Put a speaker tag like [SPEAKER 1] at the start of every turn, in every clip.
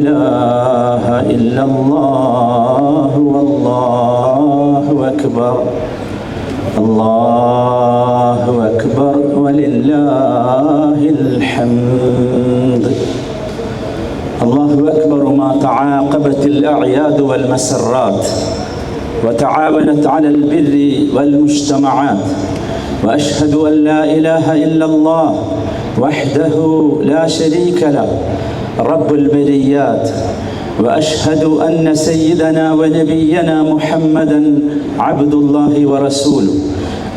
[SPEAKER 1] إله إلا الله والله أكبر. الله أكبر. ولله الحمد. الله أكبر ما تعاقبت الأعياد والمسرات وتعاونت على البر والمجتمعات. وأشهد أن لا إله إلا الله وحده لا شريك له. رب البريات واشهد ان سيدنا ونبينا محمدا عبد الله ورسوله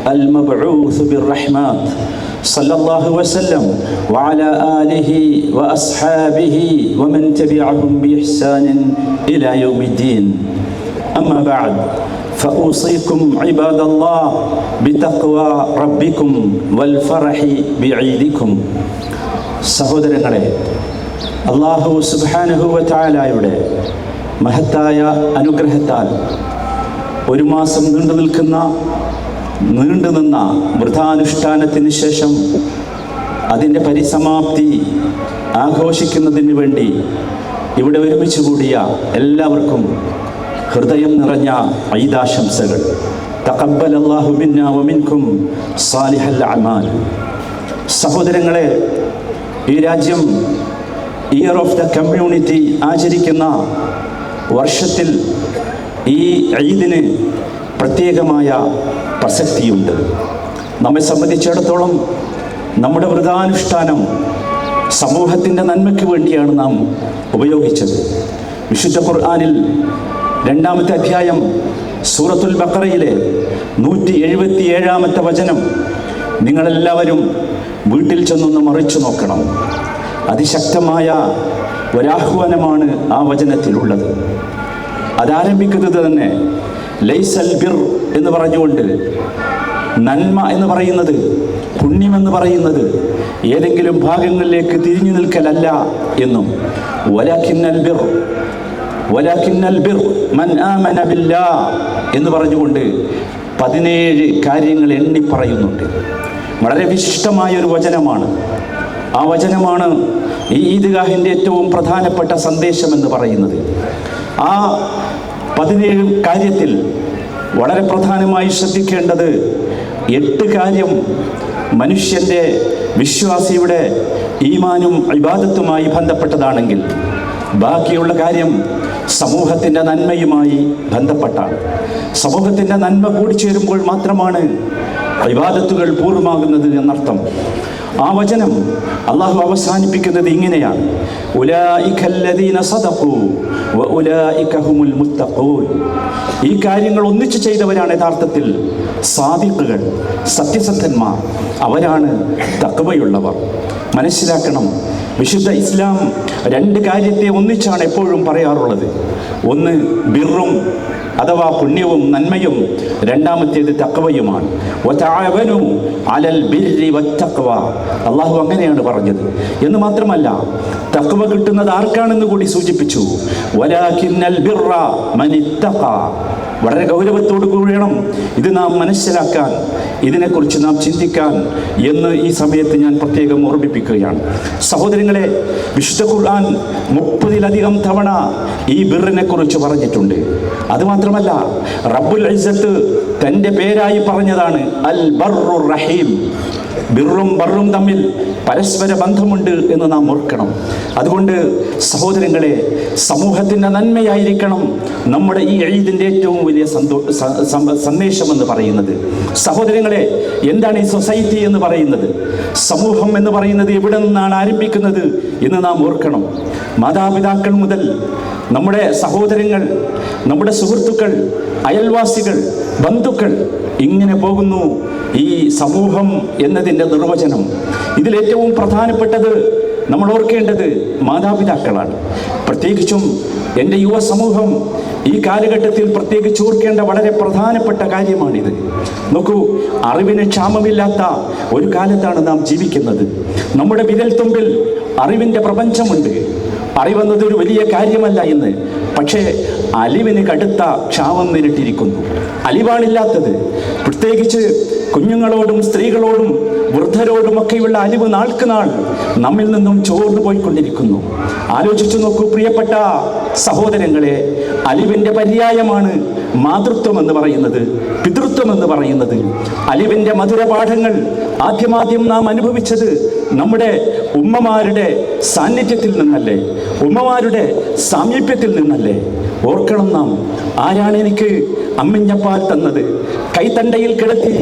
[SPEAKER 1] المبعوث بالرحمات صلى الله وسلم وعلى اله واصحابه ومن تبعهم باحسان الى يوم الدين اما بعد فاوصيكم عباد الله بتقوى ربكم والفرح بعيدكم സഹോദരങ്ങളെ അള്ളാഹു സുബാനുഹുവറ്റായാലയുടെ മഹത്തായ അനുഗ്രഹത്താൽ ഒരു മാസം നീണ്ടു നിൽക്കുന്ന നീണ്ടു നിന്ന വൃഥാനുഷ്ഠാനത്തിന് ശേഷം അതിന്റെ പരിസമാപ്തി ആഘോഷിക്കുന്നതിന് വേണ്ടി ഇവിടെ ഒരുമിച്ച് കൂടിയ എല്ലാവർക്കും ഹൃദയം നിറഞ്ഞ ഐദാശംസകൾ തക്കബൽ അള്ളാഹു വമിൻകും സാലിഹൽ സഹോദരങ്ങളെ ഈ രാജ്യം ഇയർ ഓഫ് ദ കമ്മ്യൂണിറ്റി ആചരിക്കുന്ന വർഷത്തിൽ ഈ ഈദിന് പ്രത്യേകമായ പ്രസക്തിയുണ്ട്. നമ്മെ സംബന്ധിച്ചിടത്തോളം നമ്മുടെ വ്രതാനുഷ്ഠാനം സമൂഹത്തിന്റെ നന്മയ്ക്ക് വേണ്ടിയാണ് നാം ഉപയോഗിച്ചത്. വിശുദ്ധ ഖുർആാനിൽ രണ്ടാമത്തെ അധ്യായം സൂറത്തുൽ ബക്കറയിലെ നൂറ്റി എഴുപത്തി ഏഴാമത്തെ വചനം നിങ്ങളെല്ലാവരും വീട്ടിൽ ചെന്നൊന്ന് മറിച്ചു നോക്കണം. അതിശക്തമായ ഒരാഹ്വാനമാണ് ആ വചനത്തിലുള്ളത്. അതാരംഭിക്കുന്നത് തന്നെ ലൈസൽ ബിർ എന്ന് പറഞ്ഞുകൊണ്ട് നന്മ എന്ന് പറയുന്നത് പുണ്യമെന്ന് പറയുന്നത് ഏതെങ്കിലും ഭാഗങ്ങളിലേക്ക് തിരിഞ്ഞു നിൽക്കലല്ല എന്നും. വലാഖിന്നൽ ബിർ വലാഖിന്നൽ ബിർ മൻ ആമന എന്ന് പറഞ്ഞുകൊണ്ട് പതിനേഴ് കാര്യങ്ങൾ എണ്ണി പറയുന്നുണ്ട് വളരെ വിശിഷ്ടമായ ഒരു വചനമാണ്. ആ വചനമാണ് ഈ ഈദ്ഗാഹിന്റെ ഏറ്റവും പ്രധാനപ്പെട്ട സന്ദേശം എന്ന് പറയുന്നത്. ആ പതിനേഴ് കാര്യത്തിൽ വളരെ പ്രധാനമായി ശ്രദ്ധിക്കേണ്ടത് എട്ട് കാര്യം മനുഷ്യന്റെ വിശ്വാസിയുടെ ഈമാനും ഇബാദത്തുമായി ബന്ധപ്പെട്ടതാണെങ്കിൽ ബാക്കിയുള്ള കാര്യം സമൂഹത്തിന്റെ നന്മയുമായി ബന്ധപ്പെട്ടാണ്. സമൂഹത്തിന്റെ നന്മ കൂടിച്ചേരുമ്പോൾ മാത്രമാണ് വിവാദത്തുകൾ പൂർണമാകുന്നത് എന്നർത്ഥം. ആ വചനം അള്ളാഹു അവസാനിപ്പിക്കുന്നത് ഇങ്ങനെയാണ്. ഈ കാര്യങ്ങൾ ഒന്നിച്ചു ചെയ്തവരാണ് യഥാർത്ഥത്തിൽ സാദിഖുകൾ സത്യസന്ധന്മാർ. അവരാണ് തക്കവയുള്ളവർ മനസ്സിലാക്കണം വിശുദ്ധ ഇസ്ലാം രണ്ട് കാര്യത്തെ ഒന്നിച്ചാണ് എപ്പോഴും പറയാറുള്ളത്. ഒന്ന് ബിറും അഥവാ പുണ്യവും നന്മയും രണ്ടാമത്തേത് തക്കവയുമാണ് അലൽ അള്ളാഹു അങ്ങനെയാണ് പറഞ്ഞത്. എന്ന് മാത്രമല്ല തക്കവ കിട്ടുന്നത് ആർക്കാണെന്ന് കൂടി സൂചിപ്പിച്ചു. വളരെ ഗൗരവത്തോടു കൂടിയണം ഇത് നാം മനസ്സിലാക്കാൻ ഇതിനെക്കുറിച്ച് നാം ചിന്തിക്കാൻ എന്ന് ഈ സമയത്ത് ഞാൻ പ്രത്യേകം ഓർമ്മിപ്പിക്കുകയാണ്. സഹോദരങ്ങളെ വിശുദ്ധ ഖുർആൻ മുപ്പതിലധികം തവണ ഈ ബിറിനെ കുറിച്ച് പറഞ്ഞിട്ടുണ്ട്. അതുമാത്രമല്ല റബ്ബുൽ ഇസ്സത്ത് തന്റെ പേരായി പറഞ്ഞതാണ് അൽ ബർറു റഹീം. ബിറും ബറും തമ്മിൽ പരസ്പര ബന്ധമുണ്ട് എന്ന് നാം ഓർക്കണം. അതുകൊണ്ട് സഹോദരങ്ങളെ സമൂഹത്തിന്റെ നന്മയായിരിക്കണം നമ്മുടെ ഈ എഴുതിന്റെ ഏറ്റവും വലിയ സന്തോ സന്ദേശം എന്ന് പറയുന്നത്. സഹോദരങ്ങളെ എന്താണ് ഈ സൊസൈറ്റി എന്ന് പറയുന്നത്? സമൂഹം എന്ന് പറയുന്നത് എവിടെ നിന്നാണ് ആരംഭിക്കുന്നത് എന്ന് നാം ഓർക്കണം. മാതാപിതാക്കൾ മുതൽ നമ്മുടെ സഹോദരങ്ങൾ നമ്മുടെ സുഹൃത്തുക്കൾ അയൽവാസികൾ ബന്ധുക്കൾ ഇങ്ങനെ പോകുന്നു. ഈ സമൂഹം എന്നതിന്റെ നിർവചനം. ഇതിലേറ്റവും പ്രധാനപ്പെട്ടത് നമ്മൾ ഓർക്കേണ്ടത് മാതാപിതാക്കളാണ്. പ്രത്യേകിച്ചും എന്റെ യുവ സമൂഹം ഈ കാലഘട്ടത്തിൽ പ്രത്യേകിച്ച് ഓർക്കേണ്ട വളരെ പ്രധാനപ്പെട്ട കാര്യമാണിത്. നോക്കൂ അറിവിന് ക്ഷാമമില്ലാത്ത ഒരു കാലത്താണ് നാം ജീവിക്കുന്നത്. നമ്മുടെ വിരൽത്തുമ്പിൽ അറിവിന്റെ പ്രപഞ്ചമുണ്ട്. അറിവെന്നത് ഒരു വലിയ കാര്യമല്ല ഇന്ന്. പക്ഷേ അലിവിന് കടുത്ത ക്ഷാമം നേരിട്ടിരിക്കുന്നു. അലിവാണില്ലാത്തത്. പ്രത്യേകിച്ച് കുഞ്ഞുങ്ങളോടും സ്ത്രീകളോടും വൃദ്ധരോടുമൊക്കെയുള്ള അലിവ് നാൾക്ക് നാൾ നമ്മിൽ നിന്നും ചോർന്നു പോയിക്കൊണ്ടിരിക്കുന്നു. ആലോചിച്ചു നോക്കൂ പ്രിയപ്പെട്ട സഹോദരങ്ങളെ അലിവിന്റെ പര്യായമാണ് മാതൃത്വം എന്ന് പറയുന്നത് പിതൃത്വം എന്ന് പറയുന്നത്. അലിവിന്റെ മധുരപാഠങ്ങൾ ആദ്യമാദ്യം നാം അനുഭവിച്ചത് നമ്മുടെ ഉമ്മമാരുടെ സാന്നിധ്യത്തിൽ നിന്നല്ലേ ഉമ്മമാരുടെ സാമീപ്യത്തിൽ നിന്നല്ലേ. ഓർക്കണം നാം. ആരാണ് എനിക്ക് അമ്മിഞ്ഞപ്പാൽ തന്നത്? കൈത്തണ്ടയിൽ കിടത്തി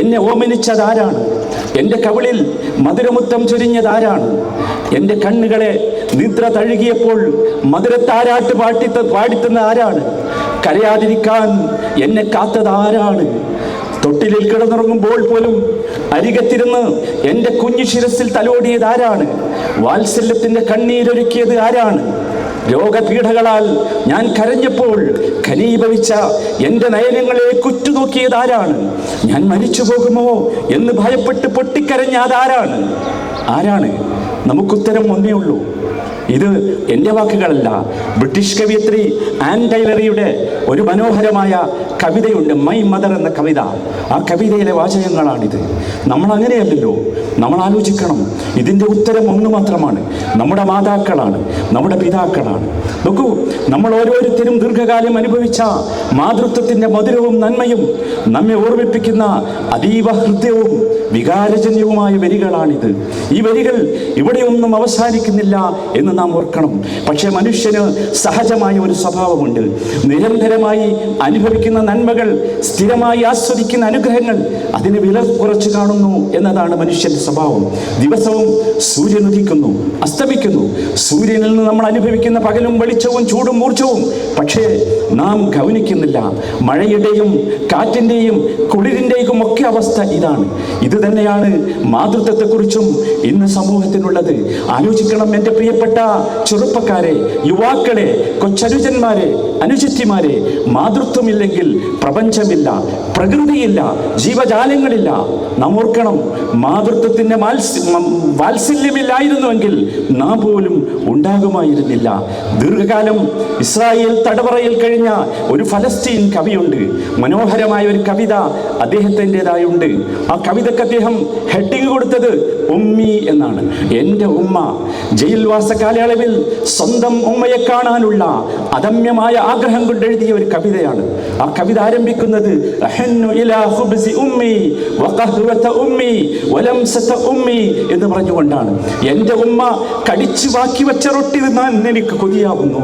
[SPEAKER 1] എന്നെ ഓമനിച്ചതാരാണ് എന്റെ കവിളിൽ മധുരമുത്തം ചൊരിഞ്ഞതാരാണ് എന്റെ കണ്ണുകളെ നിദ്ര തഴുകിയപ്പോൾ മധുരത്താരാട്ട് പാട്ടി പാടിത്തുന്ന ആരാണ്? കരയാതിരിക്കാൻ എന്നെ കാത്തതാരാണ് തൊട്ടിലിൽ കിടന്നുറങ്ങുമ്പോൾ പോലും അരികത്തിരുന്ന് എന്റെ കുഞ്ഞു ശിരസിൽ തലോടിയത് ആരാണ്? വാത്സല്യത്തിന്റെ കണ്ണീരൊരുക്കിയത് ആരാണ്? രോഗപീഠകളാൽ ഞാൻ കരഞ്ഞപ്പോൾ ഖനീഭവിച്ച എന്റെ നയനങ്ങളെ കുറ്റുനോക്കിയത് ആരാണ്? ഞാൻ മരിച്ചു പോകുമോ എന്ന് ഭയപ്പെട്ട് പൊട്ടിക്കരഞ്ഞ അതാരാണ്? ആരാണ്? നമുക്കുത്തരം ഒന്നേ ഉള്ളൂ. ഇത് എന്റെ വാക്കുകളല്ല. ബ്രിട്ടീഷ് കവിയത്രി ആൻ ടൈലറിയുടെ ഒരു മനോഹരമായ കവിതയുണ്ട് മൈ മദർ എന്ന കവിത. ആ കവിതയിലെ വാചകങ്ങളാണിത്. നമ്മൾ അങ്ങനെയല്ലല്ലോ. നമ്മൾ ആലോചിക്കണം. ഇതിന്റെ ഉത്തരം ഒന്ന് മാത്രമാണ്. നമ്മുടെ മാതാക്കളാണ്. നമ്മുടെ പിതാക്കളാണ്. നോക്കൂ നമ്മൾ ഓരോരുത്തരും ദീർഘകാലം അനുഭവിച്ച മാതൃത്വത്തിന്റെ മധുരവും നന്മയും നമ്മെ ഓർമ്മിപ്പിക്കുന്ന അതീവ ഹൃദയവും വികാരജന്യവുമായ വരികളാണിത്. ഈ വരികൾ ഇവിടെയൊന്നും അവസാനിക്കുന്നില്ല എന്ന് നാം ഓർക്കണം. പക്ഷേ മനുഷ്യന് സഹജമായ ഒരു സ്വഭാവമുണ്ട്. നിരന്തരമായി അനുഭവിക്കുന്ന നന്മകൾ സ്ഥിരമായി ആസ്വദിക്കുന്ന അനുഗ്രഹങ്ങൾ അതിന് വില കുറച്ച് കാണുന്നു എന്നതാണ് മനുഷ്യന്റെ സ്വഭാവം. ദിവസവും സൂര്യൻ ഉദിക്കുന്നു അസ്തമിക്കുന്നു. സൂര്യനിൽ നിന്ന് നമ്മൾ അനുഭവിക്കുന്ന പകലും വെളിച്ചവും ചൂടും ഊർജവും. പക്ഷേ നാം ഗൗനിക്കുന്നില്ല. മഴയുടെയും കാറ്റിന്റെയും കുളിരിന്റെയും ഒക്കെ അവസ്ഥ ഇതാണ്. ഇത് തന്നെയാണ് മാതൃത്വത്തെക്കുറിച്ചും ഇന്ന് സമൂഹത്തിനുള്ളത്. ആലോചിക്കണം എന്റെ പ്രിയപ്പെട്ട ചെറുപ്പക്കാരെ യുവാക്കളെ കൊച്ചനുജന്മാരെ അനുജത്തിമാരെ മാതൃത്വമില്ലെങ്കിൽ പ്രപഞ്ചമില്ല പ്രകൃതിയില്ല ജീവജാലങ്ങളില്ല. നാം ഓർക്കണം മാതൃത്വത്തിന്റെ വാത്സല്യമില്ലായിരുന്നുവെങ്കിൽ നാം പോലും ഉണ്ടാകുമായിരുന്നില്ല. ദീർഘകാലം ഇസ്രായേൽ തടവറയിൽ കഴിഞ്ഞ ഒരു ഫലസ്തീൻ കവിയുണ്ട്. മനോഹരമായ ഒരു കവിത അദ്ദേഹത്തിന്റെതായുണ്ട്. ആ കവിതയ്ക്ക് അദ്ദേഹം ഹെഡിങ് കൊടുത്തത് ഉമ്മി എന്നാണ്. എന്റെ ഉമ്മ ജയിൽവാസ കാലയളവിൽ സ്വന്തം ഉമ്മയെ കാണാനുള്ള അദമ്യമായ ആഗ്രഹം കൊണ്ട് എഴുതിയ ഒരു കവിതയാണ്. ആ കവിത ആരംഭിക്കുന്നത് "അഹന്നു ഇലാ ഖുബ്സി ഉമ്മി വഖഹ്വത ഉമ്മി വലംസത ഉമ്മി എന്ന് പറഞ്ഞുകൊണ്ടാണ്. എന്റെ ഉമ്മ കടിച്ചു ബാക്കി വെച്ച റൊട്ടി തിന്നാൻ എനിക്ക് കൊതിയാകുന്നു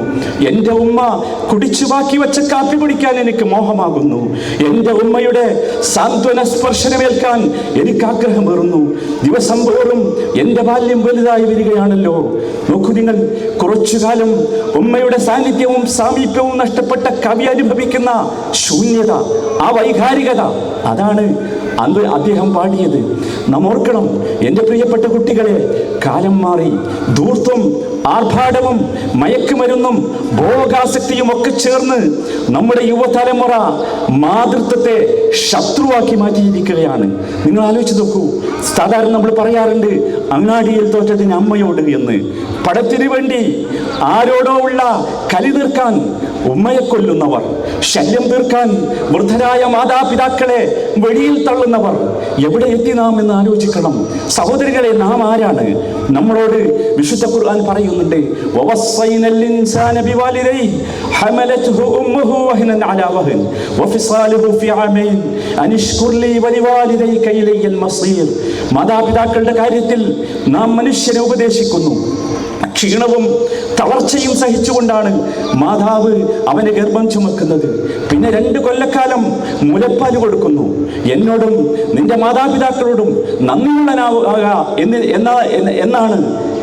[SPEAKER 1] എന്റെ ഉമ്മ കുടിച്ചു ബാക്കി വെച്ച കാപ്പി കുടിക്കാൻ എനിക്ക് മോഹമാകുന്നു. എന്റെ ഉമ്മയുടെ സാന്ത്വന സ്പർശനമേൽക്കാൻ എനിക്ക് ആഗ്രഹം ആഗ്രഹമേറുന്നു. ദിവസം തോറും എന്റെ ബാല്യം വലുതായി വരികയാണല്ലോ. നോക്കൂ നിങ്ങൾ കുറച്ചു കാലം ഉമ്മയുടെ സാന്നിധ്യവും സാമീപ്യവും നഷ്ടപ്പെട്ട കവി അനുഭവിക്കുന്ന ശൂന്യത ആ വൈകാരികത അതാണ് അന്ന് അദ്ദേഹം പാടിയത്. നാം ഓർക്കണം എന്റെ പ്രിയപ്പെട്ട കുട്ടികളെ കാലം മാറി ധൂർത്തും ആർഭാടവും മയക്കുമരുന്നും ഭോഗാസക്തിയും ഒക്കെ ചേർന്ന് നമ്മുടെ യുവതലമുറ മാതൃത്വത്തെ ശത്രുവാക്കി മാറ്റിയിരിക്കുകയാണ്. നിങ്ങൾ ആലോചിച്ച് നോക്കൂ. സാധാരണ നമ്മൾ പറയാറുണ്ട് അങ്ങാടിയിൽ തോറ്റതിന് അമ്മയോട് എന്ന്. പടത്തിന് വേണ്ടി ആരോടോ ഉള്ള കലി തീർക്കാൻ ഉമ്മയെ കൊല്ലുന്നവർ ശല്യം തീർക്കാൻ വൃദ്ധരായ മാതാപിതാക്കളെ വെളിയിൽ തള്ളുന്നവർ എവിടെ എത്തി നാം എന്ന് ആലോചിക്കണം. സഹോദരികളെ നാം ആരാണ്? നമ്മളോട് വിശുദ്ധ ഖുർആൻ പറയുന്നുണ്ട് "വവസ്സൈനൽ ഇൻസാന ബിവാലിദൈഹി ഹമലത്ഹു ഉമ്മുഹു വഹ്നൻ അലാ വഹ്ൻ വഫിസാലുഹു ഫി ആമൈൻ അനിഷ്കുർ ലീ വലിവാലിദൈക ഇലയ്യൽ മസീർ. മാതാപിതാക്കളുടെ കാര്യത്തിൽ നാം മനുഷ്യനെ ഉപദേശിക്കുന്നു. ക്ഷീണവും തളർച്ചയും സഹിച്ചുകൊണ്ടാണ് മാതാവ് അവനെ ഗർഭം ചുമക്കുന്നത്. പിന്നെ രണ്ട് കൊല്ലക്കാലം മുലപ്പാൽ കൊടുക്കുന്നു. എന്നോടും നിന്റെ മാതാപിതാക്കളോടും നന്ദിയുള്ളനാവുക എന്ന് എന്നാ എന്നാണ്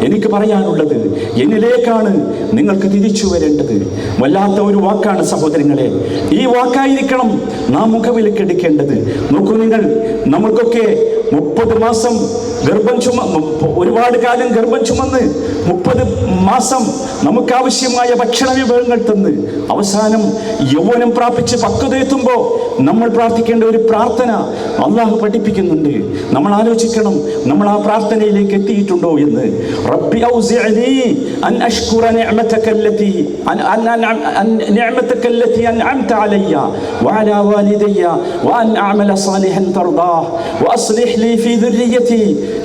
[SPEAKER 1] എനിക്ക് പറയാനുള്ളത്. എന്നിലേക്കാണ് നിങ്ങൾക്ക് തിരിച്ചു വരേണ്ടത്. വല്ലാത്ത ഒരു വാക്കാണ് സഹോദരങ്ങളെ. ഈ വാക്കായിരിക്കണം നാം മുഖവിലക്കെടുക്കേണ്ടത് നോക്കൂ നിങ്ങൾ നമുക്കൊക്കെ മുപ്പത് മാസം ഗർഭം ചുമ ഒരുപാട് കാലം ഗർഭം ചുമന്ന് മുപ്പത് മാസം നമുക്കാവശ്യമായ ഭക്ഷണ വിഭവങ്ങൾ തന്ന് അവസാനം യൗവനം പ്രാപിച്ച് പക്വതയെത്തുമ്പോൾ നമ്മൾ പ്രാർത്ഥിക്കേണ്ട ഒരു പ്രാർത്ഥന അള്ളാഹു പഠിപ്പിക്കുന്നുണ്ട്. നമ്മൾ ആലോചിക്കണം നമ്മൾ ആ പ്രാർത്ഥനയിലേക്ക് എത്തിയിട്ടുണ്ടോ എന്ന്. റബ്ബി അൻ لي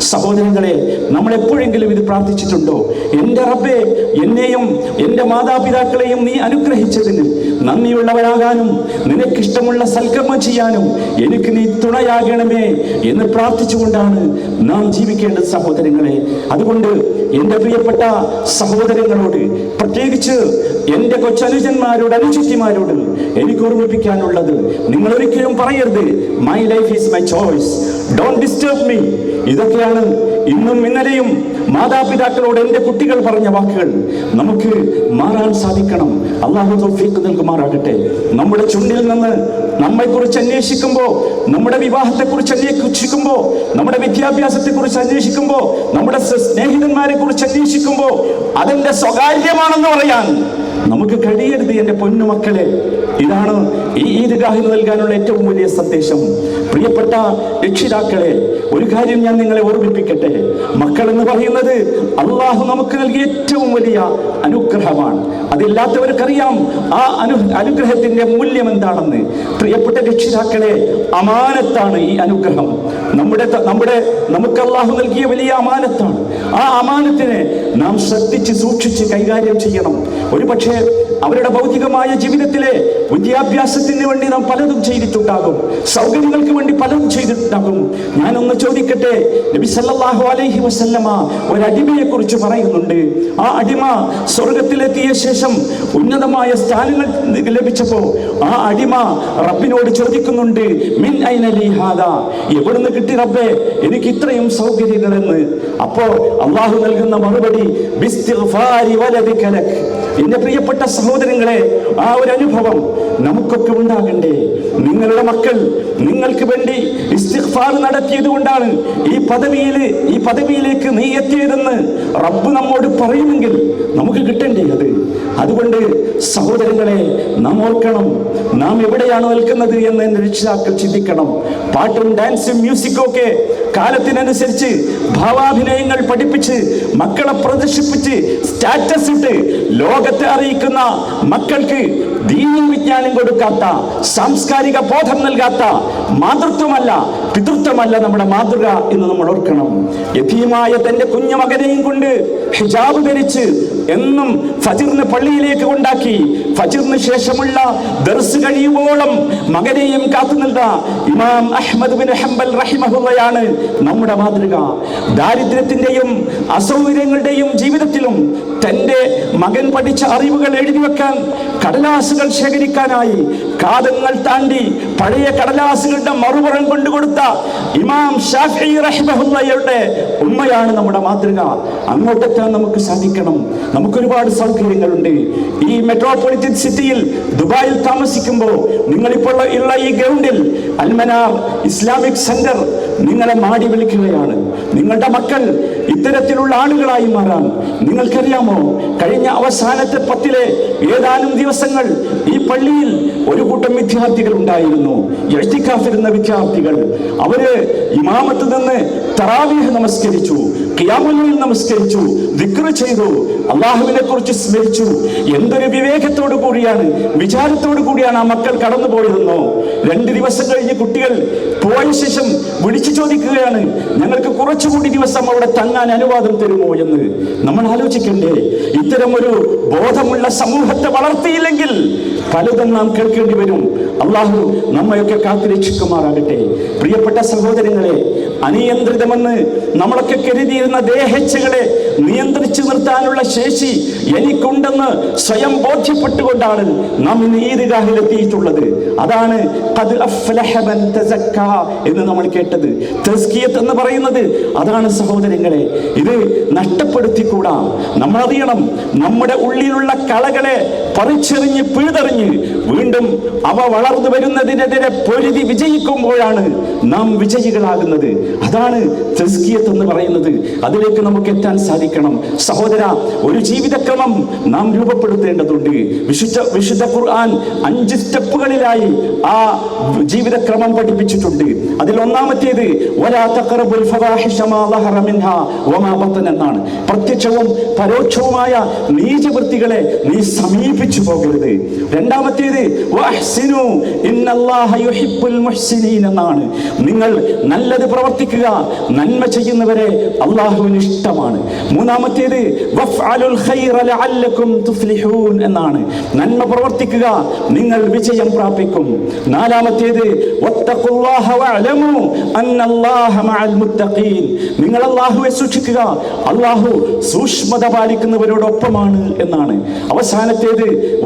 [SPEAKER 1] സഹോദരങ്ങളെ നമ്മൾ എപ്പോഴെങ്കിലും ഇത് പ്രാർത്ഥിച്ചിട്ടുണ്ടോ? എന്റെ റബ്ബെ എന്നെയും എന്റെ മാതാപിതാക്കളെയും നീ അനുഗ്രഹിച്ചതിന് നന്ദിയുള്ളവരാകാനും നിനക്കിഷ്ടമുള്ള സൽക്കർമ്മം ചെയ്യാനും എനിക്ക് നീ തുണയാകണമേ എന്ന് പ്രാർത്ഥിച്ചുകൊണ്ടാണ് നാം ജീവിക്കേണ്ടത് സഹോദരങ്ങളെ. അതുകൊണ്ട് എന്റെ പ്രിയപ്പെട്ട സഹോദരങ്ങളോട് പ്രത്യേകിച്ച് എന്റെ കൊച്ചനുജന്മാരോട് അനുചിത്യമാരോട് എനിക്ക് ഓർമ്മിപ്പിക്കാനുള്ളത് നിങ്ങൾ ഒരിക്കലും പറയരുത്. My life is my choice don't disturb me ഇതൊക്കെയാണ് ഇന്നും ഇന്നലെയും മാതാപിതാക്കളോട് എന്റെ കുട്ടികൾ പറഞ്ഞ വാക്കുകൾ. നമുക്ക് മാറാൻ സാധിക്കണം. അള്ളാഹു തൗഫീഖ് നൽകുമാറാകട്ടെ. നമ്മുടെ ചുണ്ടിൽ നിന്ന് നമ്മെക്കുറിച്ച് അന്വേഷിക്കുമ്പോൾ നമ്മുടെ വിവാഹത്തെക്കുറിച്ച് അന്വേഷിക്കുമ്പോൾ നമ്മുടെ വിദ്യാഭ്യാസത്തെക്കുറിച്ച് അന്വേഷിക്കുമ്പോൾ നമ്മുടെ സ്നേഹിതന്മാരെ കുറിച്ച് അന്വേഷിക്കുമ്പോൾ അതെന്റെ സ്വകാര്യമാണെന്ന് പറയാൻ നമുക്ക് കഴിയരുത് എന്റെ പൊന്നുമക്കളെ ഇതാണ് ഈ ഈദ്ഗാഹിൽ നൽകാനുള്ള ഏറ്റവും വലിയ സന്ദേശം. പ്രിയപ്പെട്ട രക്ഷിതാക്കളെ ഒരു കാര്യം ഞാൻ നിങ്ങളെ ഓർമ്മിപ്പിക്കട്ടെ. മക്കൾ എന്ന് പറയുന്നത് അള്ളാഹു നമുക്ക് നൽകിയ ഏറ്റവും വലിയ അനുഗ്രഹമാണ്. അതില്ലാത്തവർക്കറിയാം ആ അനു അനുഗ്രഹത്തിന്റെ മൂല്യം എന്താണെന്ന്. പ്രിയപ്പെട്ട രക്ഷിതാക്കളെ അമാനത്താണ് ഈ അനുഗ്രഹം. നമ്മുടെ നമ്മുടെ നമുക്ക് അള്ളാഹു നൽകിയ വലിയ അമാനത്താണ്. ആ അമാനത്തിനെ നാം ശ്രദ്ധിച്ച് സൂക്ഷിച്ച് കൈകാര്യം ചെയ്യണം. ഒരു പക്ഷേ അവരുടെ ഭൗതികമായ ജീവിതത്തിലെ വിദ്യാഭ്യാസത്തിന് വേണ്ടി നാം പലതും ചെയ്തിട്ടുണ്ടാകും. സൗകര്യങ്ങൾക്ക് വേണ്ടി പലതും ചെയ്തിട്ടുണ്ടാകും. ഞാനൊന്ന് ചോദിക്കട്ടെ? നബി സല്ലല്ലാഹു അലൈഹി വസല്ലമ ഒരു അടിമയെ കുറിച്ച് പറയുന്നുണ്ട്. ആ അടിമ സ്വർഗത്തിലെത്തിയ ശേഷം ഉന്നതമായ സ്ഥാനങ്ങൾ ലഭിച്ചപ്പോ ആ അടിമ റബ്ബിനോട് ചോദിക്കുന്നുണ്ട് മിൻ എവിടുന്ന് കിട്ടി റബ്ബേ? എനിക്ക് ഇത്രയും സൗകര്യങ്ങളെന്ന് അപ്പോ അള്ളാഹു നൽകുന്ന മറുപടി എന്റെ പ്രിയപ്പെട്ട സഹോദരങ്ങളെ ആ ഒരു അനുഭവം നമുക്കൊക്കെ ഉണ്ടാകണ്ടേ? നിങ്ങളുടെ മക്കൾ നിങ്ങൾക്ക് വേണ്ടി ഇസ്തിഗ്ഫാർ നടത്തിയത് കൊണ്ടാണ് ഈ പദവിയിൽ ഈ പദവിയിലേക്ക് നീ എത്തിയതെന്ന് റബ്ബ് നമ്മോട് പറയുമെങ്കിൽ നമുക്ക് കിട്ടണ്ടേ അത്? അതുകൊണ്ട് സഹോദരങ്ങളെ നാം ഓർക്കണം. നാം എവിടെയാണ് നിൽക്കുന്നത് എന്ന് രക്ഷിതാക്കൾ ചിന്തിക്കണം. പാട്ടും ഡാൻസും മ്യൂസിക്കും ഒക്കെ കാലത്തിനനുസരിച്ച് ഭാവാഭിനയങ്ങൾ പഠിപ്പിച്ച് മക്കളെ പ്രദർശിപ്പിച്ച് സ്റ്റാറ്റസ് ഇട്ട് ലോകത്തെ അറിയിക്കുന്ന മക്കൾക്ക് ദീനി വിജ്ഞാനം കൊടുക്കാത്ത സാംസ്കാരിക ബോധം നൽകാത്ത മാതൃത്വമല്ല പിതൃത്വമല്ല നമ്മുടെ മാതൃക എന്ന് നമ്മൾ ഓർക്കണം. യഥീമായ തന്റെ കുഞ്ഞുമകനെയും കൊണ്ട് ഹിജാബ് ധരിച്ച് എന്നും ഫജിറിന് പള്ളിയിലേക്ക് കൊണ്ടാക്കി ഫജിറിന് ശേഷമുള്ള ദർസ് കഴിയുവോളം മകനെയും കാത്തു നിന്ന ഇമാം അഹ്മദ് ബിൻ ഹംബൽ റഹിമഹുള്ളയാണ് നമ്മുടെ മാതൃക. ദാരിദ്ര്യത്തിന്റെയും അസൗകര്യങ്ങളുടെയും ജീവിതത്തിലും തന്റെ മകൻ പഠിച്ച അറിവുകൾ എഴുതി വെക്കാൻ കടലാസുകൾ ശേഖരിക്കാനായി കാതങ്ങൾ താണ്ടി പഴയ കടലാസുകളുടെ മറുപുറം കൊണ്ടുകൊടുത്ത ഇമാം ഷാഫി റഹിമഹുള്ളയുടെ ഉമ്മയാണ് നമ്മുടെ മാതൃക. അങ്ങോട്ടെത്താൻ നമുക്ക് സാധിക്കണം. നമുക്കൊരുപാട് സൗകര്യങ്ങളുണ്ട്. ഈ മെട്രോപൊളിറ്റൻ സിറ്റിയിൽ ദുബായിൽ താമസിക്കുമ്പോൾ നിങ്ങളിപ്പോൾ ഉള്ള ഈ ഗ്രൗണ്ടിൽ അൽമനാർ ഇസ്ലാമിക് സെന്റർ നിങ്ങളെ മാടി വിളിക്കുകയാണ്. നിങ്ങളുടെ മക്കൾ ഇത്തരത്തിലുള്ള ആളുകളായി മാറാൻ നിങ്ങൾക്കറിയാമോ? കഴിഞ്ഞ അവസാനത്തെ പത്തിലെ ഏതാനും ദിവസങ്ങൾ ഈ പള്ളിയിൽ ഒരു കൂട്ടം വിദ്യാർത്ഥികൾ ഉണ്ടായിരുന്നു. എഴുതിക്കാത്തിരുന്ന വിദ്യാർത്ഥികൾ. അവർ ഇമാമത്ത് നിന്ന് തറാവീഹ് നമസ്കരിച്ചു ഖിയാമുൽ നമസ്കരിച്ചു ദിക്ർ ചെയ്തു അള്ളാഹുവിനെ കുറിച്ച് സ്മരിച്ചു. എന്തൊരു വിവേകത്തോടു കൂടിയാണ് വിചാരത്തോടു കൂടിയാണ് ആ മക്കൾ കടന്നു രണ്ട് ദിവസം കഴിഞ്ഞ് കുട്ടികൾ പോയ ശേഷം വിളിച്ചു ചോദിക്കുകയാണ് ഞങ്ങൾക്ക് കുറച്ചുകൂടി ദിവസം അവിടെ തങ്ങാൻ അനുവാദം തരുമോ എന്ന്? നമ്മൾ ആലോചിക്കണ്ടേ ഇത്തരം ഒരു ബോധമുള്ള സമൂഹത്തെ വളർത്തിയില്ലെങ്കിൽ പലതും നാം കേൾക്കേണ്ടി വരും. അള്ളാഹു നമ്മയൊക്കെ കാത്തുരക്ഷിക്കുമാറാകട്ടെ പ്രിയപ്പെട്ട സഹോദരങ്ങളെ അനിയന്ത്രിതമെന്ന് നമ്മളൊക്കെ കരുതിയിരുന്ന ദേഹേച്ഛകളെ നിയന്ത്രിച്ചു നിർത്താനുള്ള ശേഷി എനിക്കുണ്ടെന്ന് സ്വയം ബോധ്യപ്പെട്ടുകൊണ്ടാണ് നാം ഇന്ന് ഈദ്ഗാഹിൽ എത്തിയിട്ടുള്ളത് അതാണ് എന്ന് നമ്മൾ കേട്ടത്. തസ്കിയത്ത് എന്ന് പറയുന്നത് അതാണ് സഹോദരങ്ങളെ ഇത് നഷ്ടപ്പെടുത്തിക്കൂടാ. നമ്മളറിയണം നമ്മുടെ ഉള്ളിലുള്ള കളകളെ പറിച്ചെറിഞ്ഞ് പിഴുതെറിഞ്ഞ് വീണ്ടും അവ വളർന്നു വരുന്നതിനെതിരെ പൊരുതി വിജയിക്കുമ്പോഴാണ് നാം വിജയികളാകുന്നത്. അതാണ് തസ്കിയത്ത് എന്ന് പറയുന്നത്. അതിലേക്ക് നമുക്ക് എത്താൻ സാധിക്കണം സഹോദര ഒരു ജീവിതക്രമം നാം രൂപപ്പെടുത്തേണ്ടതുണ്ട്. വിശുദ്ധ വിശുദ്ധ ഖുർആൻ അഞ്ച് സ്റ്റെപ്പുകളിലായി ആ ജീവിതക്രമം പഠിപ്പിച്ചിട്ടുണ്ട്. അതിൽ ഒന്നാമത്തേത് എന്നാണ്. പ്രത്യക്ഷവും പരോക്ഷവുമായ നീചവൃത്തികളെ നീ സമീപിച്ചു പോകരുത്. രണ്ടാമത്തേത് എന്നാണ്. നിങ്ങൾ നല്ലത് പ്രവർത്തിക്കുക നന്മ ചെയ്യുന്നവരെ അള്ളാഹുവിന് ഇഷ്ടമാണ്. മൂന്നാമത്തേത് എന്നാണ്. നന്മ പ്രവർത്തിക്കുക നിങ്ങൾ വിജയം പ്രാപിക്കും. നാലാമത്തേത് നിങ്ങൾ അള്ളാഹുവെ സൂക്ഷിക്കുക. അള്ളാഹു സൂക്ഷ്മത പാലിക്കുന്നവരോടൊപ്പമാണ് എന്നാണ്. അവസാനത്തേത്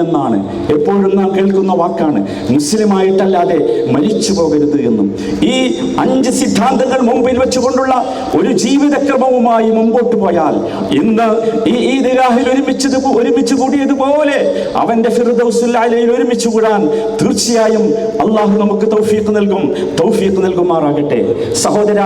[SPEAKER 1] എന്നാണ്. എപ്പോഴും നാം കേൾക്കുന്ന വാക്കാണ്. മുസ്ലിമായിട്ടല്ലാതെ മരിച്ചു പോകരുത് എന്നും. ഈ അഞ്ച് സിദ്ധാന്തങ്ങൾ മുമ്പിൽ വെച്ചുകൊണ്ടുള്ള ഒരു ജീവിതക്രമവുമായി മുമ്പോട്ട് പോയാൽ ഇന്ന് ഈ ഈദ്ഗാഹിൽ ഒരുമിച്ചത് ഒരുമിച്ച് കൂടിയതുപോലെ അവന്റെ ഫിർദൗസുല്ലയിൽ ഒരുമിച്ച് കൂടാൻ തീർച്ചയായും അള്ളാഹു നമുക്ക് തൗഫീഖ് നൽകും. തൗഫീഖ് നൽകുമാറാകട്ടെ. സഹോദര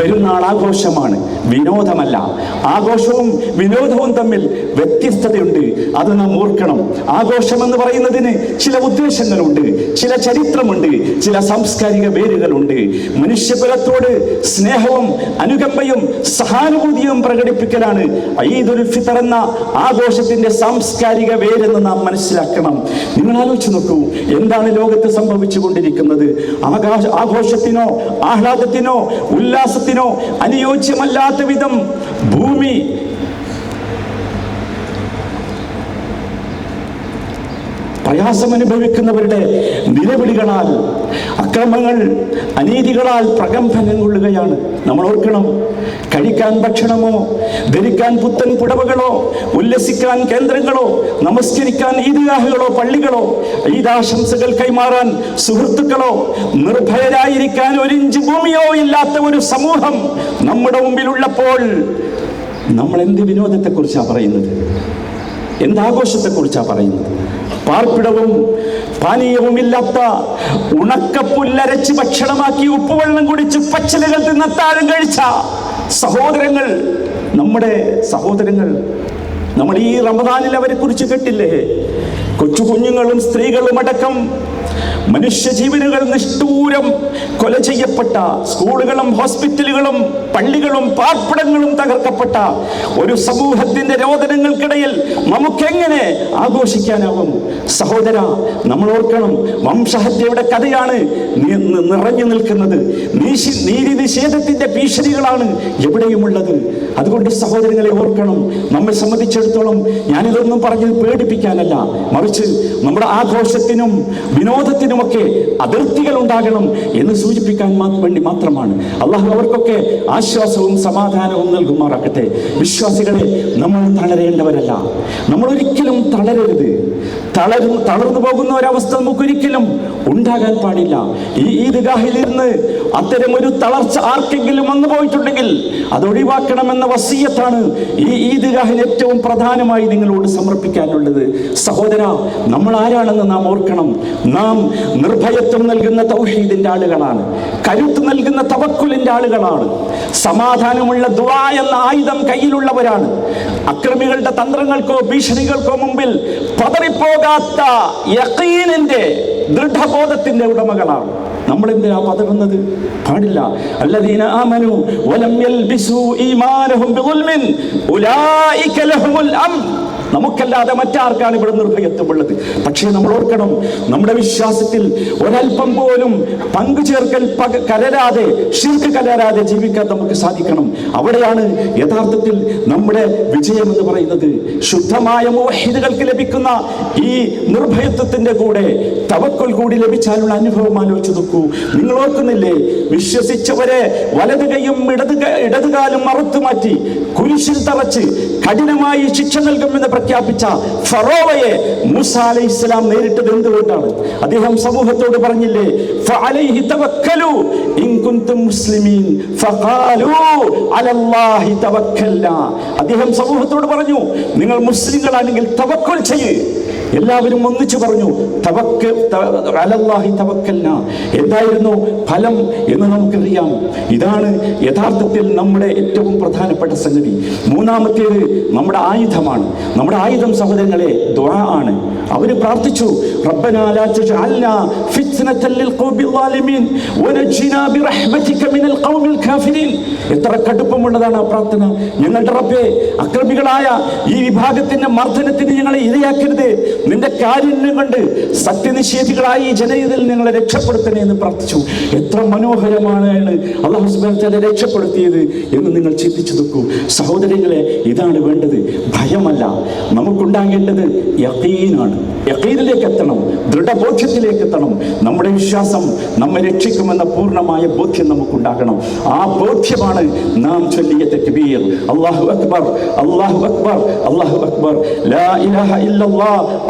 [SPEAKER 1] പെരുന്നാൾ ആഘോഷമാണ്. വിനോദമല്ല. ആഘോഷവും വിനോദവും തമ്മിൽ വ്യത്യസ്തതയുണ്ട്. അത് നാം ഓർക്കണം. ആഘോഷം എന്ന് പറയുന്നതിന് ചില ഉദ്ദേശങ്ങളുണ്ട് ചില ചരിത്രമുണ്ട് ചില സാംസ്കാരിക വേരുകളുണ്ട്. മനുഷ്യകുലത്തോട് സ്നേഹവും അനുകമ്പയും സഹാനുഭൂതിയും പ്രകടിപ്പിക്കലാണ് ഈദുൽ ഫിത്തർ എന്ന ആഘോഷത്തിന്റെ സാംസ്കാരിക വേരെന്ന് നാം മനസ്സിലാക്കണം. നിങ്ങൾ ആലോചിച്ച് നോക്കൂ എന്താണ് ലോകത്ത് സംഭവിച്ചുകൊണ്ടിരിക്കുന്നത്? ആകാശ ആഘോഷത്തിനോ ആഹ്ലാദത്തിനോ ഉല്ലാസത്തിനോ അനുയോജ്യമല്ലാത്ത വിധം ഭൂമി പ്രയാസം അനുഭവിക്കുന്നവരുടെ നിലവിളികളാൽ അക്രമങ്ങൾ അനീതികളാൽ പ്രകമ്പനം കൊള്ളുകയാണ്. നമ്മൾ ഓർക്കണം കഴിക്കാൻ ഭക്ഷണമോ ധരിക്കാൻ പുത്തൻ പുടവകളോ ഉല്ലസിക്കാൻ കേന്ദ്രങ്ങളോ നമസ്കരിക്കാൻ ഈദ്ഗാഹുകളോ പള്ളികളോ ഈദാശംസകൾ കൈമാറാൻ സുഹൃത്തുക്കളോ നിർഭയരായിരിക്കാൻ ഒരിഞ്ച് ഭൂമിയോ ഇല്ലാത്ത ഒരു സമൂഹം നമ്മുടെ മുമ്പിലുള്ളപ്പോൾ നമ്മൾ എന്ത് വിനോദത്തെക്കുറിച്ചാണ് പറയുന്നത്? എന്താഘോഷത്തെക്കുറിച്ചാണ് പറയുന്നത്? പാർപ്പിടവും പാനീയവും ഇല്ലാത്ത ഉണക്കപ്പുല്ലരച്ച് ഭക്ഷണമാക്കി ഉപ്പുവെള്ളം കുടിച്ച് പച്ചിലകൾ തിന്നത്താഴം കഴിച്ച സഹോദരങ്ങൾ നമ്മുടെ സഹോദരങ്ങൾ നമ്മൾ ഈ റമദാനിൽ അവരെ കുറിച്ച് കേട്ടില്ലേ? കൊച്ചു കുഞ്ഞുങ്ങളും സ്ത്രീകളും അടക്കം മനുഷ്യജീവനുകൾ നിഷ്ഠൂരം കൊല ചെയ്യപ്പെട്ട സ്കൂളുകളും ഹോസ്പിറ്റലുകളും പള്ളികളും പാർപ്പിടങ്ങളും തകർക്കപ്പെട്ട ഒരു സമൂഹത്തിന്റെ രോദനങ്ങൾക്കിടയിൽ നമുക്കെങ്ങനെ ആഘോഷിക്കാനാവും? സഹോദര നമ്മൾ ഓർക്കണം വംശഹത്യയുടെ കഥയാണ് നിറഞ്ഞു നിൽക്കുന്നത്. നീതി നിഷേധത്തിന്റെ ഭീഷണികളാണ് എവിടെയുമുള്ളത്? അതുകൊണ്ട് സഹോദരങ്ങളെ ഓർക്കണം നമ്മെ സംബന്ധിച്ചിടത്തോളം ഞാനിതൊന്നും പറഞ്ഞ് പേടിപ്പിക്കാനല്ല. മറിച്ച് നമ്മുടെ ആഘോഷത്തിനും വിനോദത്തിനുമൊക്കെ അതിർത്തികൾ ഉണ്ടാകണം എന്ന് സൂചിപ്പിക്കാൻ വേണ്ടി മാത്രമാണ്. അള്ളാഹു അവർക്കൊക്കെ ആശ്വാസവും സമാധാനവും നൽകുമാറാക്കട്ടെ വിശ്വാസികളെ നമ്മൾ തളരേണ്ടവരല്ല. നമ്മൾ ഒരിക്കലും തളരരുത്. തളർന്നു തളർന്നു പോകുന്ന ഒരവസ്ഥ നമുക്കൊരിക്കലും ഉണ്ടാകാൻ പാടില്ല. ഈ ഈദ്ഗാഹിലിരുന്ന് അത്തരം ഒരു തളർച്ച ആർക്കെങ്കിലും വന്നു പോയിട്ടുണ്ടെങ്കിൽ അത് ഒഴിവാക്കണമെന്ന വസീയത്താണ് ഈ ഈദ്ഗാഹിൽ ഏറ്റവും പ്രധാനമായി നിങ്ങളോട് സമർപ്പിക്കാനുള്ളത്. സഹോദര നമ്മൾ ആരാണെന്ന് നാം ഓർക്കണം. നാം നിർഭയത്വം നൽകുന്ന തൗഹീദിന്റെ ആളുകളാണ്. കരുത്ത് നൽകുന്ന തവക്കുലിന്റെ ആളുകളാണ്. സമാധാനമുള്ള ദുവാ എന്ന ആയുധം കയ്യിലുള്ളവരാണ്. അക്രമികളുടെ തന്ത്രങ്ങൾക്കോ ഭീഷണികൾക്കോ മുമ്പിൽ പതറിപ്പോകാത്ത യക്കീനിന്റെ ദൃഢബോധത്തിന്റെ ഉടമകളാണ്. നമ്മൾ എന്തിനാ പതറുന്നത് പാടില്ല. അല്ലദീന വലം ഈമാനഹും ബിദുൽമിൻ ഉലൈക ലഹുമുൽ അംൻ നമുക്കല്ലാതെ മറ്റാർക്കാണ് ഇവിടെ നിർഭയത്വമുള്ളത്? പക്ഷേ നമ്മൾ ഓർക്കണം നമ്മുടെ വിശ്വാസത്തിൽ ഒരൽപ്പം പോലും പങ്കു ചേർക്കൽ കലരാതെ ഷിർക്ക് കലരാതെ ജീവിക്കാൻ നമുക്ക് സാധിക്കണം. അവിടെയാണ് യഥാർത്ഥത്തിൽ നമ്മുടെ വിജയം എന്ന് പറയുന്നത്. ശുദ്ധമായ മോഹിതകൾക്ക് ലഭിക്കുന്ന ഈ നിർഭയത്വത്തിന്റെ കൂടെ തവക്കൽ കൂടി ലഭിച്ചാലുള്ള അനുഭവം ആലോചിച്ച് നോക്കൂ. നിങ്ങൾ ഓർക്കുന്നില്ലേ? വിശ്വസിച്ചവരെ വലത് കൈയും ഇടത് ഇടതുകാലും മറുത്തു മാറ്റി കുരിശിൽ തറച്ച് കഠിനമായി ശിക്ഷ നൽകുമെന്ന് പ്രഖ്യാപിച്ച ഫറോവയെ മൂസ അലൈഹി ഇസ്ലാം നേരിട്ടത് എന്തുകൊണ്ടാണ്? അദ്ദേഹം സമൂഹത്തോട് പറഞ്ഞില്ലേ മുസ്ലിമീൻ അദ്ദേഹം സമൂഹത്തോട് പറഞ്ഞു നിങ്ങൾ മുസ്ലിങ്ങളാണെങ്കിൽ തവക്കൽ ചെയ്യ്. എല്ലാവരും ഒന്നിച്ചു പറഞ്ഞു തവക്ക് അലല്ലാഹി തവക്കല്ല എന്തായിരുന്നു ഫലം എന്ന് നമുക്കറിയാം. ഇതാണ് യഥാർത്ഥത്തിൽ നമ്മുടെ ഏറ്റവും പ്രധാനപ്പെട്ട സംഗതി. മൂന്നാമത്തേത് നമ്മുടെ ആയുധമാണ്. നമ്മുടെ ആയുധം സഹോദരങ്ങളെ ദ്വാ ആണ്. അവർ പ്രാർത്ഥിച്ചു എത്ര കടുപ്പമുള്ളതാണ് ആ പ്രാർത്ഥന. ഞങ്ങളുടെ റബ്ബേ അക്രമികളായ ഈ വിഭാഗത്തിന്റെ മർദ്ദനത്തിന് ഞങ്ങളെ ഇരയാക്കരുത്. നിന്റെ കാരുണ്യം കൊണ്ട് സത്യനിഷേധികളായി ഈ നിങ്ങളെ രക്ഷപ്പെടുത്തണേ എന്ന് പ്രാർത്ഥിച്ചു. എത്ര മനോഹരമാണ് അള്ളാഹു സുബ്ഹാനഹു വ രക്ഷപ്പെടുത്തിയത് എന്ന് നിങ്ങൾ ചിന്തിച്ചു നോക്കൂ. സഹോദരങ്ങളെ ഇതാണ് വേണ്ടത്. ഭയമല്ല. നമുക്കുണ്ടാകേണ്ടത് യക്കീനാണ് യക്കീനിലേക്ക് എത്തണം. ദൃഢബോധ്യത്തിലേക്ക് എത്തണം. നമ്മുടെ വിശ്വാസം നമ്മെ രക്ഷിക്കുമെന്ന പൂർണമായ ബോധ്യം നമുക്കുണ്ടാകണം. ആ ബോധ്യമാണ് നാം ചൊല്ലിയ തക്ബീർ. അള്ളാഹു അക്ബർ. അള്ളാഹു അക്ബർ. അള്ളാഹു അക്ബർ. ലാ ഇലാഹ ഇല്ലല്ലാഹ്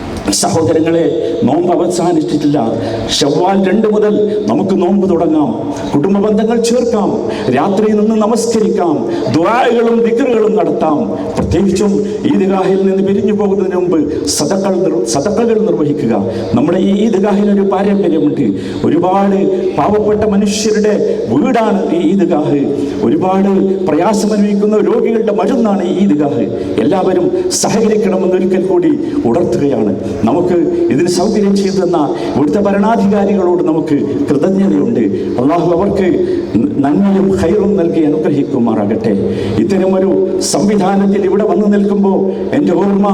[SPEAKER 1] സഹോദരങ്ങളെ നോമ്പ് അവസാനിച്ചിട്ടില്ല. ഷവ്വാൽ രണ്ട് മുതൽ നമുക്ക് നോമ്പ് തുടങ്ങാം. കുടുംബ ബന്ധങ്ങൾ ചേർക്കാം. രാത്രി നിന്ന് നമസ്കരിക്കാം. ദ്വാരകളും ദിക്കറുകളും നടത്താം. പ്രത്യേകിച്ചും ഈദ്ഗാഹിൽ നിന്ന് പിരിഞ്ഞു പോകുന്നതിന് മുമ്പ് സതക്കൾ സതക്കകൾ നിർവഹിക്കുക. നമ്മുടെ ഈ ഈദ്ഗാഹിൽ ഒരു പാരമ്പര്യമുണ്ട്. ഒരുപാട് പാവപ്പെട്ട മനുഷ്യരുടെ വീടാണ് ഈ ഈദ്ഗാഹ്. ഒരുപാട് പ്രയാസമനുഭവിക്കുന്ന രോഗികളുടെ മരുന്നാണ് ഈ ഈദ്ഗാഹ്. എല്ലാവരും സഹകരിക്കണമെന്ന് ഒരിക്കൽ കൂടി ഉണർത്തുകയാണ്. നമുക്ക് ഇതിന് സൗകര്യം ചെയ്തു തന്ന ഇവിടുത്തെ ഭരണാധികാരികളോട് നമുക്ക് കൃതജ്ഞതയുണ്ട്. അള്ളാഹു അവർക്ക് നന്മയും ഹൈറും നൽകി അനുഗ്രഹിക്കുമാറാകട്ടെ. ഇത്തരമൊരു സംവിധാനത്തിൽ ഇവിടെ വന്നു നിൽക്കുമ്പോൾ എന്റെ ഓർമ്മ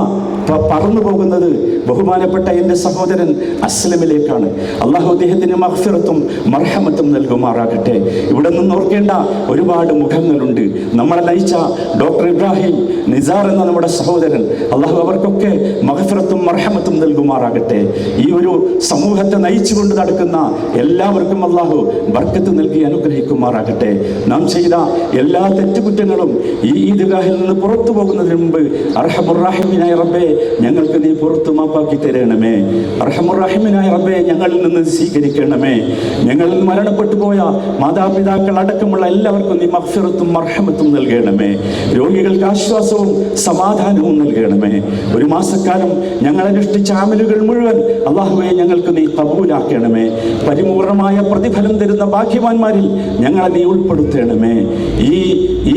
[SPEAKER 1] പറന്നു പോകുന്നത് ബഹുമാനപ്പെട്ട എന്റെ സഹോദരൻ അസ്ലമിലേക്കാണ്. അള്ളാഹു അദ്ദേഹത്തിന് മഹ്ഫിറത്തും മർഹമത്തും നൽകുമാറാകട്ടെ. ഇവിടെ നിന്ന് ഓർക്കേണ്ട ഒരുപാട് മുഖങ്ങളുണ്ട്. നമ്മളെ നയിച്ച ഡോക്ടർ ഇബ്രാഹിം നിസാർ എന്ന നമ്മുടെ സഹോദരൻ. അള്ളാഹു അവർക്കൊക്കെ മഹഫിറത്തും മർഹമത്തും നൽകുമാറാകട്ടെ. ഈ ഒരു സമൂഹത്തെ നയിച്ചുകൊണ്ട് നടക്കുന്ന എല്ലാവർക്കും അള്ളാഹു ബർക്കത്ത് നൽകി അനുഗ്രഹിക്കുമാറാകട്ടെ. നാം ചെയ്ത എല്ലാ തെറ്റുകുറ്റങ്ങളും ഈ ഈദ്ഗാഹിൽ നിന്ന് പുറത്തു പോകുന്നതിന് മുമ്പ് അർഹമുറാഹിമിനായ റബ്ബേ ഞങ്ങൾക്ക് നീ പുറത്തു മാപ്പാക്കി തരണമേ. അർഹമുറാഹിമിനായ റബ്ബേ ഞങ്ങളിൽ നിന്ന് സ്വീകരിക്കണമേ. ഞങ്ങളിൽ മരണപ്പെട്ടു പോയ മാതാപിതാക്കൾ അടക്കമുള്ള എല്ലാവർക്കും നീ മഹ്ഫിറത്തും മർഹമത്തും നൽകണമേ. രോഗികൾക്ക് ആശ്വാസവും സമാധാനവും നൽകണമേ. ഒരു മാസക്കാലം ഞങ്ങൾ അനുഷ്ഠിച്ച ആമലുകൾ മുഴുവൻ അള്ളാഹുവെ ഞങ്ങൾക്ക് നീ കബൂലാക്കണമേ. പരിപൂർണമായ പ്രതിഫലം തരുന്ന ഭാഗ്യവാന്മാരിൽ ഞങ്ങളെ നീ ഉൾപ്പെടുത്തണമേ. ഈ ഈ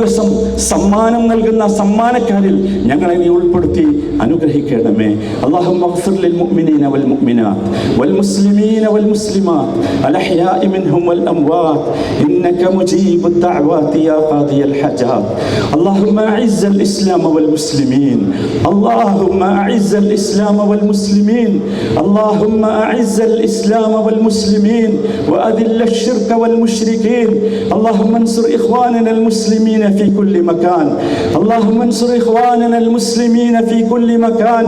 [SPEAKER 1] ദിവസം സമ്മാനം നൽകുന്ന സമ്മാനക്കാരിൽ ഞങ്ങളെ നീ ഉൾപ്പെടുത്തി അനുഗ്രഹിക്കണമേ അള്ളാഹു للمؤمنين والمؤمنات والمسلمين والمسلمات الأحياء منهم والأموات إنك مجيب الدعوات يا قاضي الحاجات اللهم أعز الإسلام والمسلمين اللهم أعز الإسلام والمسلمين اللهم أعز الإسلام والمسلمين وأذل الشرك والمشركين اللهم انصر إخواننا المسلمين في كل مكان. اللهم انصر إخواننا المسلمين في كل مكان.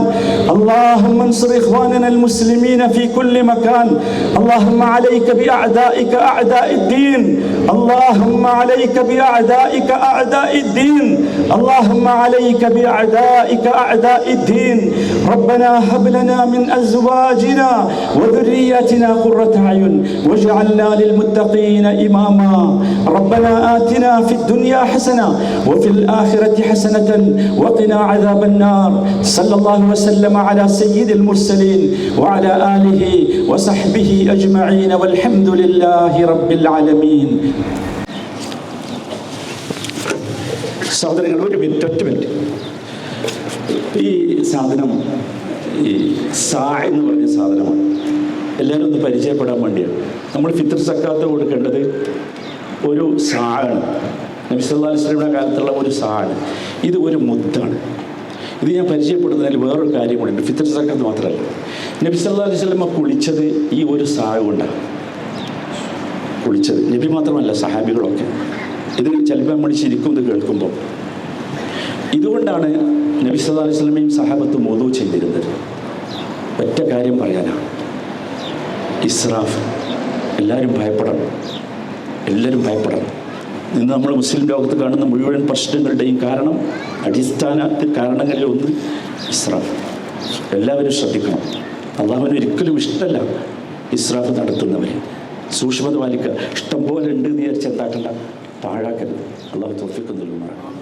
[SPEAKER 1] اللهم انصر إخواننا المسلمين في كل مكان. اللهم عليك بأعدائك أعداء الدين. اللهم عليك بأعدائك أعداء الدين. اللهم عليك بأعدائك أعداء الدين. ربنا هب لنا من أزواجنا وذرياتنا قرة أعين واجعلنا للمتقين إماما. ربنا آتنا في الدنيا حسنة وفي الآخرة حسنة وقنا عذاب النار صلى الله وسلم على سيد المرسلين وعلى آله وصحبه أجمعين والحمد لله رب العالمين സഹോദരങ്ങൾ ഒരു മിനിറ്റ് ഒറ്റ മിനിറ്റ് ഈ സാധനം ഈ സാ എന്ന് പറഞ്ഞ സാധനമാണ് എല്ലാവരും ഒന്ന് പരിചയപ്പെടാൻ വേണ്ടിയാണ് നമ്മൾ ഫിത്തർ സക്കാത്ത് കൊടുക്കേണ്ടത് ഒരു സാണ് നബി വസല്ലമയുടെ കാലത്തുള്ള ഒരു സാഡ് ഇത് ഒരു മുത്താണ് ഇത് ഞാൻ പരിചയപ്പെടുന്നതിൽ വേറൊരു കാര്യം കൂടെ ഉണ്ട് ഫിത്തർ സക്കത്ത് മാത്രമല്ല. നബി അലിസ്ലമ കുളിച്ചത് ഈ ഒരു സാഴ് കൊണ്ടാണ്. കുളിച്ചത്. നബി മാത്രമല്ല സഹാബികളൊക്കെ. ഇത് ചിലപ്പോൾ നമ്മൾ ശരിക്കും കേൾക്കുമ്പോൾ. ഇതുകൊണ്ടാണ് നബി സല്ലു അലൈഹി സ്വലമയും സഹാബത്തും മോദു ചെയ്തിരുന്നത്. ഒറ്റ കാര്യം പറയാനാണ് ഇസ്രാഫ്. എല്ലാവരും ഭയപ്പെടണം. എല്ലാവരും ഭയപ്പെടണം. ഇന്ന് നമ്മൾ മുസ്ലിം ലോകത്ത് കാണുന്ന മുഴുവൻ പ്രശ്നങ്ങളുടെയും കാരണം അടിസ്ഥാന കാരണങ്ങളിൽ ഒന്ന് ഇസ്രാഫ്. എല്ലാവരും ശ്രദ്ധിക്കണം. അള്ളാഹുവിന് ഒരിക്കലും ഇഷ്ടമല്ല ഇസ്രാഫ് നടത്തുന്നവർ സൂക്ഷ്മത പാലിക്കുക. ഇഷ്ടം പോലെ ഉണ്ട് എന്ന് വിചാരിച്ച് എന്താക്കണ്ട? പാഴാക്കരുത്. അള്ളാഹു തോഫിക്കുന്നില്ല